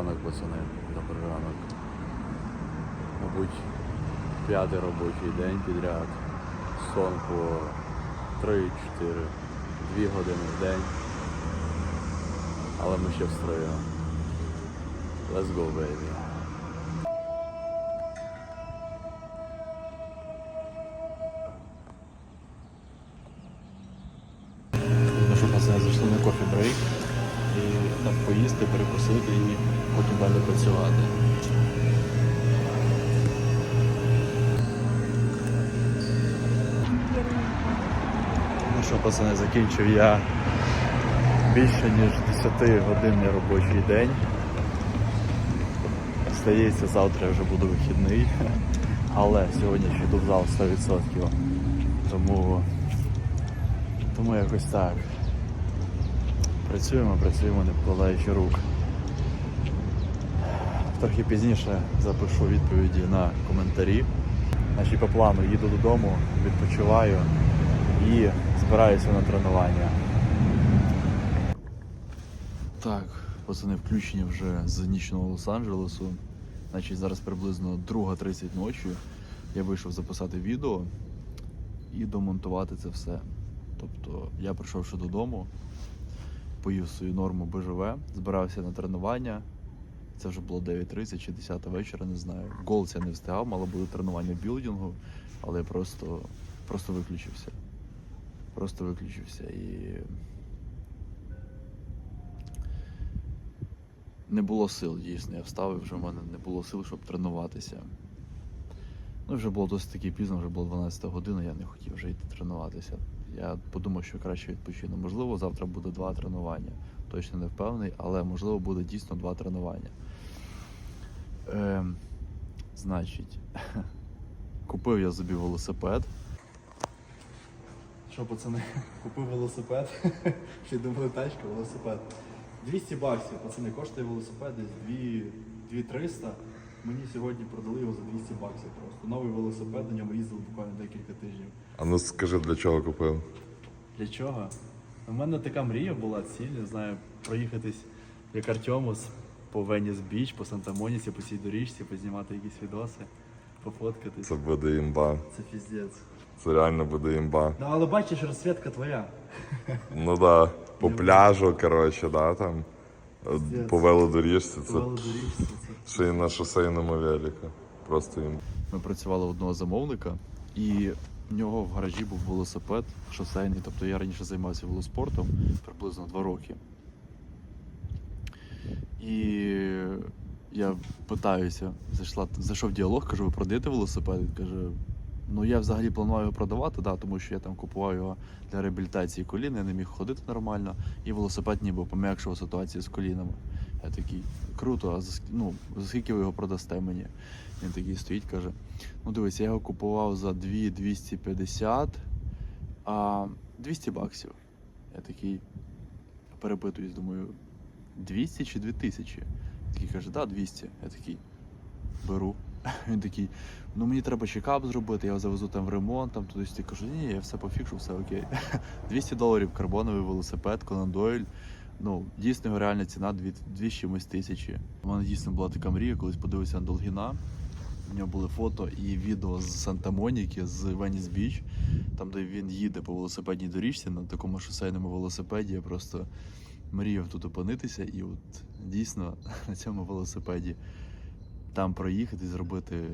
ранок, пацани. Добрий ранок. Мабуть, п'ятий робочий день підряд. Сон по 3-4, 2 години в день. Але ми ще в строю. Let's go, baby. Ну що пацани зайшли на кофі брейк і так поїсти, перекусити і потім далі працювати. Ну що, пацани, закінчив я більше ніж 10 годинний робочий день. Здається, завтра я вже буду вихідний. Але сьогодні ще йду зал 100%. Тому, тому якось так. Працюємо, працюємо, не вкладаючи рук. Трохи пізніше запишу відповіді на коментарі. Значить, по плану їду додому, відпочиваю і збираюся на тренування. Так, пацани включені вже з нічного Лос-Анджелесу. Значить, зараз приблизно 2.30 ночі. Я вийшов записати відео і домонтувати це все. Тобто я прийшов ще додому, поїв свою норму БЖВ, збирався на тренування. Це вже було 9.30 чи 10 вечора, не знаю. Голц я не встигав, мало було тренування білдингу, але просто, просто виключився. Просто виключився і. Не було сил, дійсно. Я встав і вже в мене не було сил, щоб тренуватися. Ну, вже було досить таки пізно, вже було 12 година, я не хотів вже йти тренуватися. Я подумав, що краще відпочину. Можливо, завтра буде два тренування. Точно не впевнений, але можливо буде дійсно два тренування. Ем, значить, купив я собі велосипед. Що, пацани, купив велосипед. Ще й думали тачка, велосипед. 200 баксів, пацани, коштує велосипед десь 2300. Мені сьогодні продали його за 200 баксів просто. Новий велосипед, на ньому їздив буквально декілька тижнів. А ну скажи, для чого купив? Для чого? У мене така мрія була, ціль, не знаю, проїхатись як Артемус по Веніс Біч, по Санта-Моніці, по цій доріжці, познімати якісь відоси, пофоткатись. Це буде імба. Це піздець. Це реально буде імба. Ну але бачиш, розсвітка твоя. Ну да, по пляжу, коротше, да, там. Пиздец. По велодоріжці, По це велодоріжці. Це ще й на шосейному велику. Просто імба. Ми працювали у одного замовника, і в нього в гаражі був велосипед шосейний. Тобто я раніше займався велоспортом приблизно два роки. І я питаюся, зайшла, зайшов діалог, кажу, ви продаєте велосипед? Каже, ну я взагалі планую його продавати, да, тому що я там купував його для реабілітації колін, я не міг ходити нормально, і велосипед ніби пом'якшував ситуацію з колінами. Я такий, круто, а за, ну, за скільки ви його продасте мені? Він такий стоїть, каже: ну дивись, я його купував за 2 250, а 200 баксів. Я такий перепитуюсь, думаю, 200 чи 2000? Такий каже, да, 200. Я такий беру. Він такий, ну мені треба чекап зробити, я завезу там в ремонт, там туди сюди кажу, ні, я все пофікшу, все окей. 200 доларів карбоновий велосипед, Doyle. Ну, дійсно його реальна ціна 2 2 чимось тисячі. У мене дійсно була така мрія, колись подивився на Долгіна. У нього були фото і відео з Санта-Моніки, з Веніс Біч, там, де він їде по велосипедній доріжці на такому шосейному велосипеді. Я просто мріяв тут опинитися і от дійсно на цьому велосипеді там проїхати, зробити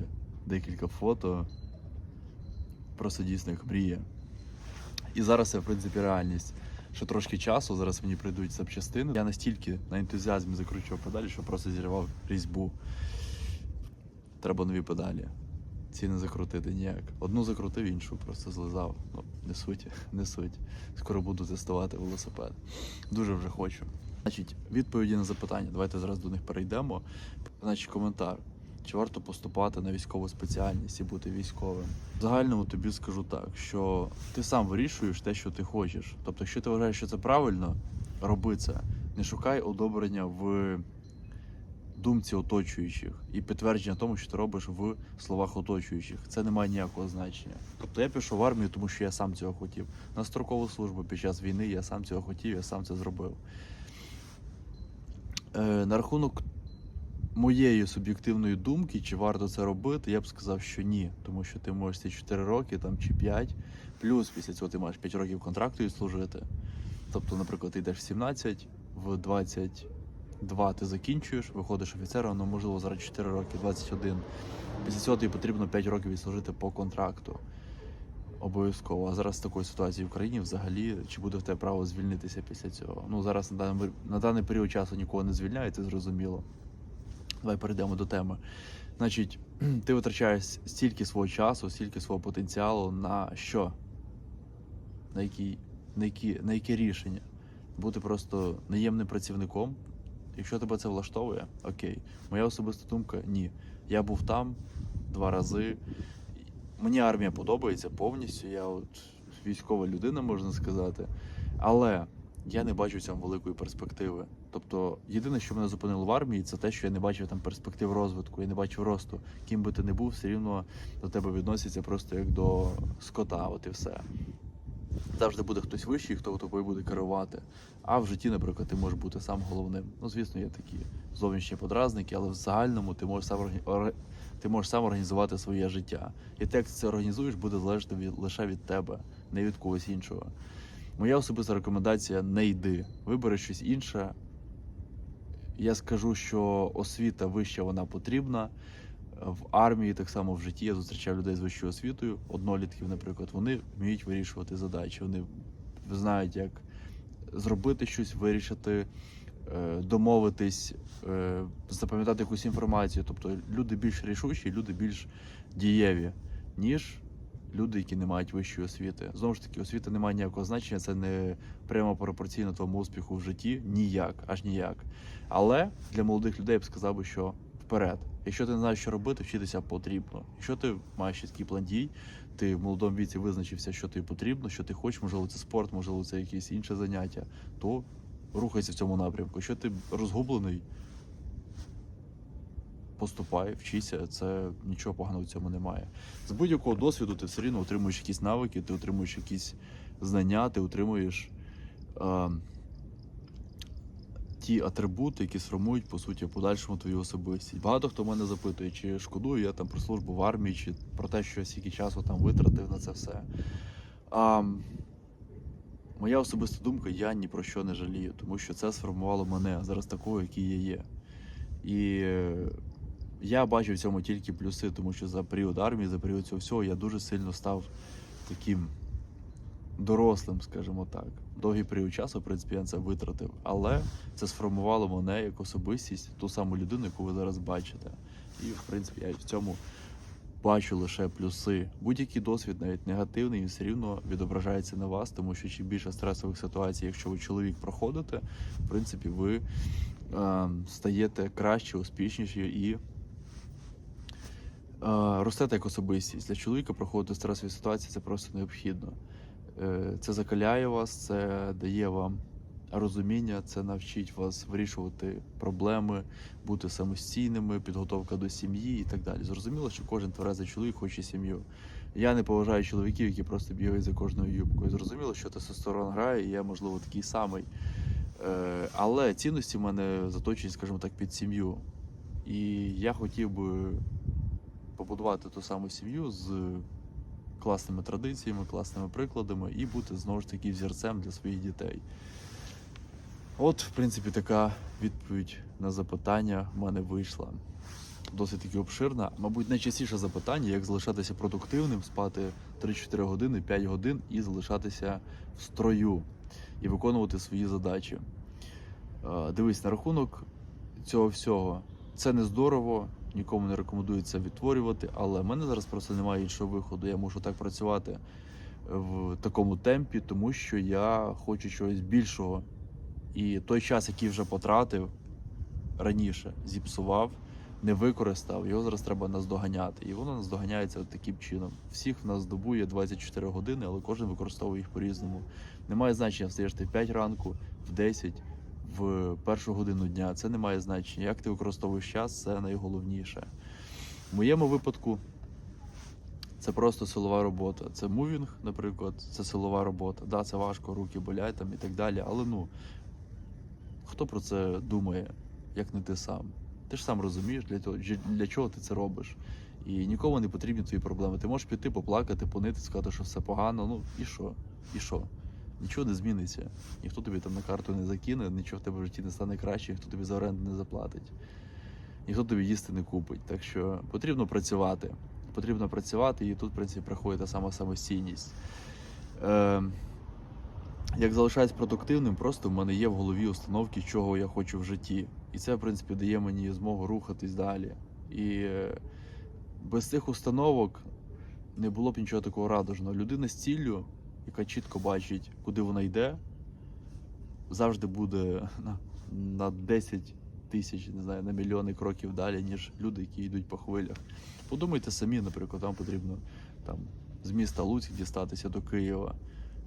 декілька фото. Просто дійсно як мрія. І зараз це, в принципі, реальність. Ще трошки часу, зараз мені прийдуть запчастини. Я настільки на ентузіазмі закручував педалі, що просто зірвав різьбу. Треба нові педалі. Ці не закрутити ніяк. Одну закрутив, іншу просто злизав. Ну, не суть, не суть. Скоро буду тестувати велосипед. Дуже вже хочу. Значить, відповіді на запитання. Давайте зараз до них перейдемо. Значить, коментар. Чи варто поступати на військову спеціальність і бути військовим? В загальному тобі скажу так, що ти сам вирішуєш те, що ти хочеш. Тобто, якщо ти вважаєш, що це правильно, роби це. Не шукай одобрення в думці оточуючих і підтвердження тому, що ти робиш в словах оточуючих. Це не має ніякого значення. Тобто я пішов в армію, тому що я сам цього хотів. На строкову службу під час війни я сам цього хотів, я сам це зробив. Е, на рахунок моєї суб'єктивної думки, чи варто це робити, я б сказав, що ні. Тому що ти можеш ці 4 роки там, чи 5, плюс після цього ти маєш 5 років контракту відслужити. Тобто, наприклад, ти йдеш в 17, в 22 ти закінчуєш, виходиш офіцером, ну можливо зараз 4 роки, 21. Після цього тобі потрібно 5 років відслужити по контракту. Обов'язково. А зараз з такої ситуації в країні взагалі чи буде в тебе право звільнитися після цього? Ну зараз на даний, на даний період часу нікого не звільняють, це зрозуміло. Давай перейдемо до теми. Значить, ти витрачаєш стільки свого часу, стільки свого потенціалу на що? На які, на які, на яке рішення? Бути просто наємним працівником. Якщо тебе це влаштовує, окей. Моя особиста думка ні. Я був там два рази. Мені армія подобається повністю. Я от військова людина, можна сказати. Але я не бачу цьому великої перспективи. Тобто, єдине, що мене зупинило в армії, це те, що я не бачив там перспектив розвитку, я не бачив росту. Ким би ти не був, все рівно до тебе відносяться просто як до скота, от і все. Завжди буде хтось вищий, хто тобою буде керувати. А в житті, наприклад, ти можеш бути сам головним. Ну, звісно, є такі зовнішні подразники, але в загальному ти можеш сам ти можеш сам організувати своє життя. І те, як ти це організуєш, буде залежати від, лише від тебе, не від когось іншого. Моя особиста рекомендація не йди. Вибери щось інше. Я скажу, що освіта вища вона потрібна. В армії, так само в житті я зустрічав людей з вищою освітою, однолітків, наприклад, вони вміють вирішувати задачі, вони знають, як зробити щось, вирішити, е, домовитись, е, запам'ятати якусь інформацію. Тобто люди більш рішучі, люди більш дієві, ніж люди, які не мають вищої освіти. Знову ж таки, освіта не має ніякого значення, це не прямо пропорційно твоєму успіху в житті, ніяк, аж ніяк. Але для молодих людей я б сказав би, що вперед. Якщо ти не знаєш, що робити, вчитися потрібно. Якщо ти маєш якийсь план дій, ти в молодому віці визначився, що тобі потрібно, що ти хочеш, можливо, це спорт, можливо, це якесь інше заняття, то рухайся в цьому напрямку. Якщо ти розгублений, поступай, вчися, це нічого поганого в цьому немає. З будь-якого досвіду ти все рівно отримуєш якісь навики, ти отримуєш якісь знання, ти отримуєш. Е, ті атрибути, які сформують по суті в подальшому твою особистість. Багато хто мене запитує, чи шкодую я там про службу в армії, чи про те, що я стільки часу там витратив на це все. А, моя особиста думка, я ні про що не жалію, тому що це сформувало мене зараз такого, який я є. І е, я бачу в цьому тільки плюси, тому що за період армії, за період цього всього я дуже сильно став таким дорослим, скажімо так. Довгий період часу, в принципі, я це витратив. Але це сформувало мене як особистість, ту саму людину, яку ви зараз бачите. І, в принципі, я в цьому бачу лише плюси. Будь-який досвід, навіть негативний, він все рівно відображається на вас, тому що чим більше стресових ситуацій, якщо ви чоловік проходите, в принципі, ви е, стаєте краще, успішніші і е, ростете як особистість. Для чоловіка проходити стресові ситуації це просто необхідно. Е, Це закаляє вас, це дає вам розуміння, це навчить вас вирішувати проблеми, бути самостійними, підготовка до сім'ї і так далі. Зрозуміло, що кожен тверезий чоловік хоче сім'ю. Я не поважаю чоловіків, які просто бігають за кожною юбкою. Зрозуміло, що тестостерон грає, і я, можливо, такий самий. Е, Але цінності в мене заточені, скажімо так, під сім'ю. І я хотів би побудувати ту саму сім'ю з класними традиціями, класними прикладами і бути знову ж таки взірцем для своїх дітей. От, в принципі, така відповідь на запитання в мене вийшла. Досить таки обширна. Мабуть, найчастіше запитання, як залишатися продуктивним, спати 3-4 години, 5 годин і залишатися в строю і виконувати свої задачі. Е, Дивись, на рахунок цього всього, це не здорово, нікому не рекомендується відтворювати, але в мене зараз просто немає іншого виходу. Я мушу так працювати в такому темпі, тому що я хочу чогось більшого. І той час, який вже потратив раніше, зіпсував, не використав, його зараз треба наздоганяти. І воно наздоганяється таким чином. Всіх в нас здобує 24 години, але кожен використовує їх по-різному. Немає значення, встаєш ти в 5 ранку, в 10, в першу годину дня. Це не має значення. Як ти використовуєш час, це найголовніше. В моєму випадку це просто силова робота. Це мувінг, наприклад, це силова робота. Да, це важко, руки болять там і так далі. Але ну хто про це думає, як не ти сам? Ти ж сам розумієш, для, того, для чого ти це робиш. І нікому не потрібні твої проблеми. Ти можеш піти, поплакати, понити, сказати, що все погано. Ну і що? І що? Нічого не зміниться. Ніхто тобі там на карту не закине, нічого в тебе в житті не стане краще, ніхто тобі за оренду не заплатить. Ніхто тобі їсти не купить. Так що потрібно працювати. Потрібно працювати, і тут, в принципі, приходить та сама самостійність. Е, як залишаюсь продуктивним, просто в мене є в голові установки, чого я хочу в житті. І це, в принципі, дає мені змогу рухатись далі. І е, без цих установок не було б нічого такого радужного. Людина з ціллю, яка чітко бачить, куди вона йде, завжди буде на, на 10 тисяч, не знаю, на мільйони кроків далі, ніж люди, які йдуть по хвилях. Подумайте самі, наприклад, вам потрібно там з міста Луцьк дістатися до Києва.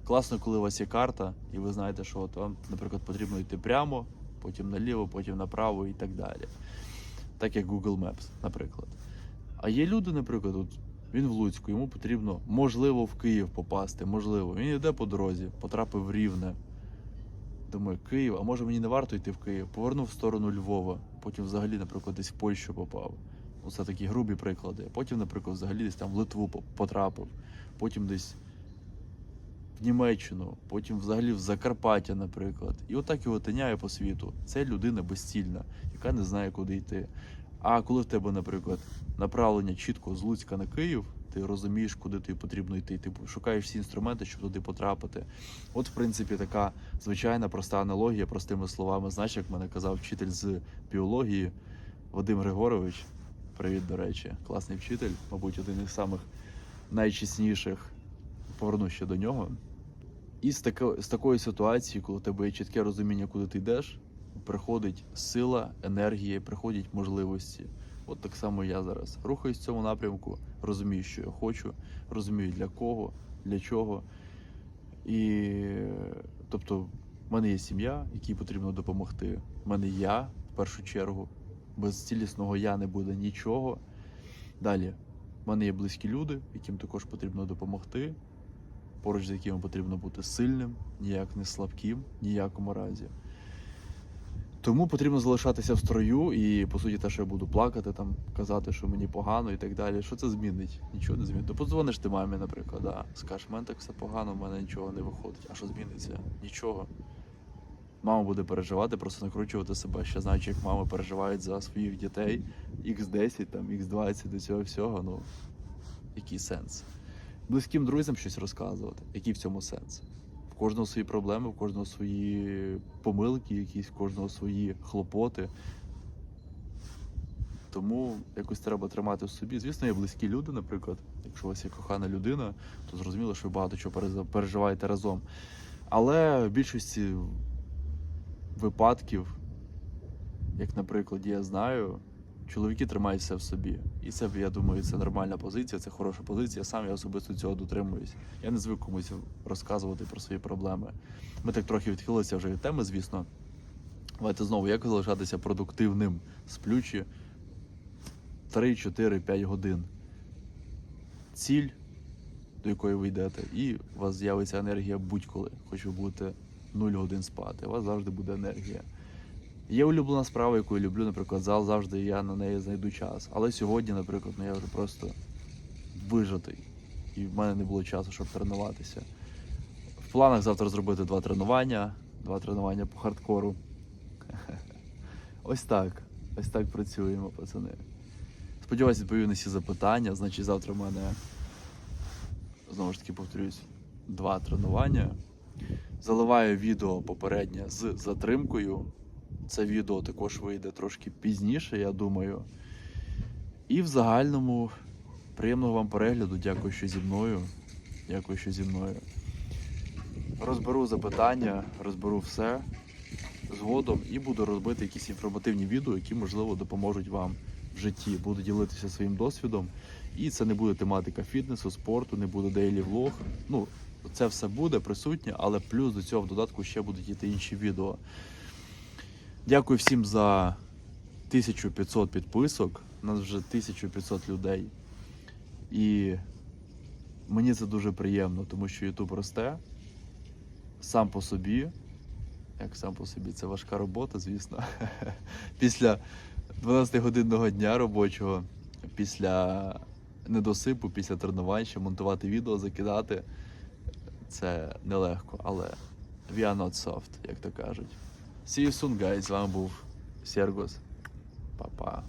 Класно, коли у вас є карта, і ви знаєте, що от вам, наприклад, потрібно йти прямо, потім наліво, потім направо і так далі. Так як Google Maps, наприклад. А є люди, наприклад, от він в Луцьку, йому потрібно, можливо, в Київ попасти, можливо. Він йде по дорозі, потрапив в Рівне. Думаю, Київ, а може мені не варто йти в Київ? Повернув в сторону Львова, потім взагалі, наприклад, десь в Польщу попав. Ну, це такі грубі приклади. Потім, наприклад, взагалі десь там в Литву потрапив, потім десь в Німеччину, потім взагалі в Закарпаття, наприклад. І отак його тиняє по світу. Це людина безцільна, яка не знає, куди йти. А коли в тебе, наприклад, направлення чітко з Луцька на Київ, ти розумієш, куди тобі потрібно йти. Ти шукаєш всі інструменти, щоб туди потрапити. От, в принципі, така звичайна проста аналогія, простими словами. Знаєш, як мене казав вчитель з біології Вадим Григорович. Привіт, до речі, класний вчитель, мабуть, один із самих найчесніших. Повернусь ще до нього. І з, тако, з такої ситуації, коли у тебе є чітке розуміння, куди ти йдеш, приходить сила, енергія, приходять можливості. От так само я зараз рухаюсь в цьому напрямку, розумію, що я хочу, розумію для кого, для чого. І тобто, в мене є сім'я, якій потрібно допомогти. В мене я в першу чергу. Без цілісного я не буде нічого. Далі, в мене є близькі люди, яким також потрібно допомогти, поруч з якими потрібно бути сильним, ніяк не слабким, ніякому разі. Тому потрібно залишатися в строю, і по суті, те, що я буду плакати, там казати, що мені погано і так далі. Що це змінить? Нічого не змінить. То подзвониш ти мамі, наприклад, да. скажеш, в мене так все погано, в мене нічого не виходить. А що зміниться? Нічого. Мама буде переживати, просто накручувати себе. Ще знаючи, як мами переживають за своїх дітей, X10, там, X20 до цього всього. Ну, який сенс? Близьким друзям щось розказувати. Який в цьому сенс? Кожного свої проблеми, в кожного свої помилки, якісь, в кожного свої хлопоти. Тому якось треба тримати в собі. Звісно, є близькі люди, наприклад. Якщо у вас є кохана людина, то зрозуміло, що ви багато чого переживаєте разом. Але в більшості випадків, як наприклад, я знаю, чоловіки тримають все в собі. І це, я думаю, це нормальна позиція, це хороша позиція. Сам я особисто цього дотримуюсь. Я не звик комусь розказувати про свої проблеми. Ми так трохи відхилилися вже від теми, звісно. Давайте знову, як залишатися продуктивним, сплючи 3, 4, 5 годин. Ціль, до якої ви йдете, і у вас з'явиться енергія будь-коли, хоч ви будете 0 годин спати. У вас завжди буде енергія. Є улюблена справа, яку я люблю, наприклад, зал завжди я на неї знайду час. Але сьогодні, наприклад, ну я вже просто вижатий. І в мене не було часу, щоб тренуватися. В планах завтра зробити два тренування, два тренування по хардкору. Ось так. Ось так працюємо, пацани. Сподіваюсь, відповів на всі запитання. Значить, завтра в мене, знову ж таки, повторюсь, два тренування. Заливаю відео попереднє з затримкою. Це відео також вийде трошки пізніше, я думаю. І в загальному приємного вам перегляду. Дякую, що зі мною. Дякую, що зі мною. Розберу запитання, розберу все згодом і буду робити якісь інформативні відео, які, можливо, допоможуть вам в житті. Буду ділитися своїм досвідом. І це не буде тематика фітнесу, спорту, не буде дейлі влог. Ну, це все буде присутнє, але плюс до цього в додатку ще будуть йти інші відео. Дякую всім за 1500 підписок. У нас вже 1500 людей. І мені це дуже приємно, тому що YouTube росте сам по собі. Як сам по собі, це важка робота, звісно. Після 12-годинного дня робочого після недосипу, після тренувань, ще монтувати відео, закидати. Це нелегко, але we are not soft, як то кажуть. See you soon, guys. З вами був Сергос. Па-па.